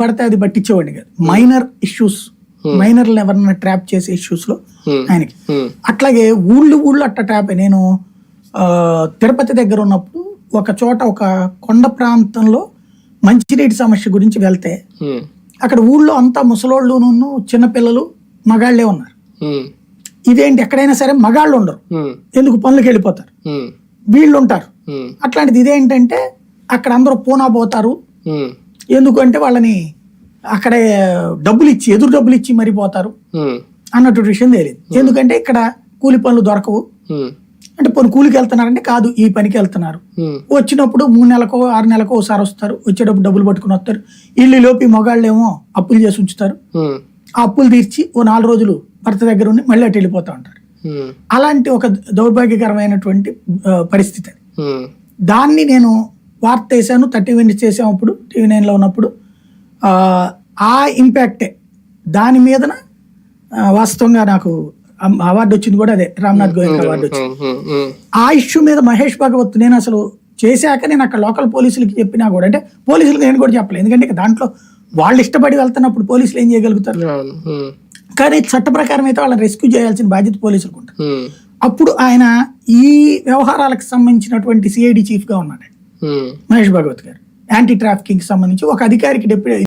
పడితే అది పట్టించేవాడిని కాదు మైనర్ ఇష్యూస్ మైనర్లు ఎవరన్నా ట్రాప్ చేసే ఇష్యూస్లో Hmm. ఆయనకి Hmm. అట్లాగే ఊళ్ళు ఊళ్ళు అట్ట ట్రాప్ నేను తిరుపతి దగ్గర ఉన్నప్పుడు ఒక చోట ఒక కొండ ప్రాంతంలో మంచినీటి సమస్య గురించి వెళ్తే Hmm. అక్కడ ఊళ్ళో అంతా ముసలోళ్ళు చిన్నపిల్లలు మగాళ్ళే ఉన్నారు Hmm. ఇదేంటి ఎక్కడైనా సరే మగాళ్ళు ఉండరు Hmm. ఎందుకు పనులకు వెళ్ళిపోతారు Hmm. వీళ్ళు ఉంటారు Hmm. అట్లాంటిది ఇదేంటంటే అక్కడ అందరూ పూనా పోతారు Hmm. ఎందుకంటే వాళ్ళని అక్కడే డబ్బులు ఇచ్చి ఎదురు డబ్బులు ఇచ్చి మరీ పోతారు. అన్నట్టు విషయం తెలియదు ఎందుకంటే ఇక్కడ కూలి పనులు దొరకవు. అంటే పోనీ కూలికి వెళ్తున్నారంటే కాదు ఈ పనికి వెళ్తున్నారు. వచ్చినప్పుడు మూడు నెలకో ఆరు నెలకో ఒకసారి వస్తారు వచ్చేటప్పుడు డబ్బులు పట్టుకుని వస్తారు ఇల్లు లోపి మగాళ్ళేమో అప్పులు చేసి ఉంచుతారు. ఆ అప్పులు తీర్చి ఓ నాలుగు రోజులు భర్త దగ్గర ఉండి మళ్ళీ అటు వెళ్ళిపోతూ ఉంటారు. అలాంటి ఒక దౌర్భాగ్యకరమైనటువంటి పరిస్థితి అది. దాన్ని నేను వార్త వేసాను థర్టీ మినిట్స్ చేసాము అప్పుడు టీవీ నైన్లో ఉన్నప్పుడు ఆ, ఇంపాక్టే దాని మీదన వాస్తవంగా నాకు అవార్డు వచ్చింది కూడా అదే రామ్నాథ్ గోయంక అవార్డు వచ్చింది. ఆ ఇష్యూ మీద మహేష్ భగవత్ నేను అసలు చేశాక నేను అక్కడ లోకల్ పోలీసులకి చెప్పినా కూడా అంటే పోలీసులకు నేను కూడా చెప్పలేదు ఎందుకంటే దాంట్లో వాళ్ళు ఇష్టపడి వెళ్తున్నప్పుడు పోలీసులు ఏం చేయగలుగుతారు. కానీ చట్ట ప్రకారం అయితే వాళ్ళని రెస్క్యూ చేయాల్సిన బాధ్యత పోలీసులకు ఉంటుంది Hmm. అప్పుడు ఆయన ఈ వ్యవహారాలకు సంబంధించినటువంటి సిఐడి చీఫ్గా ఉన్నాడు. Hmm. మహేష్ భగవత్ గారు. యాంటీ ట్రాఫికింగ్ సంబంధించి ఒక అధికారికి డిప్యూ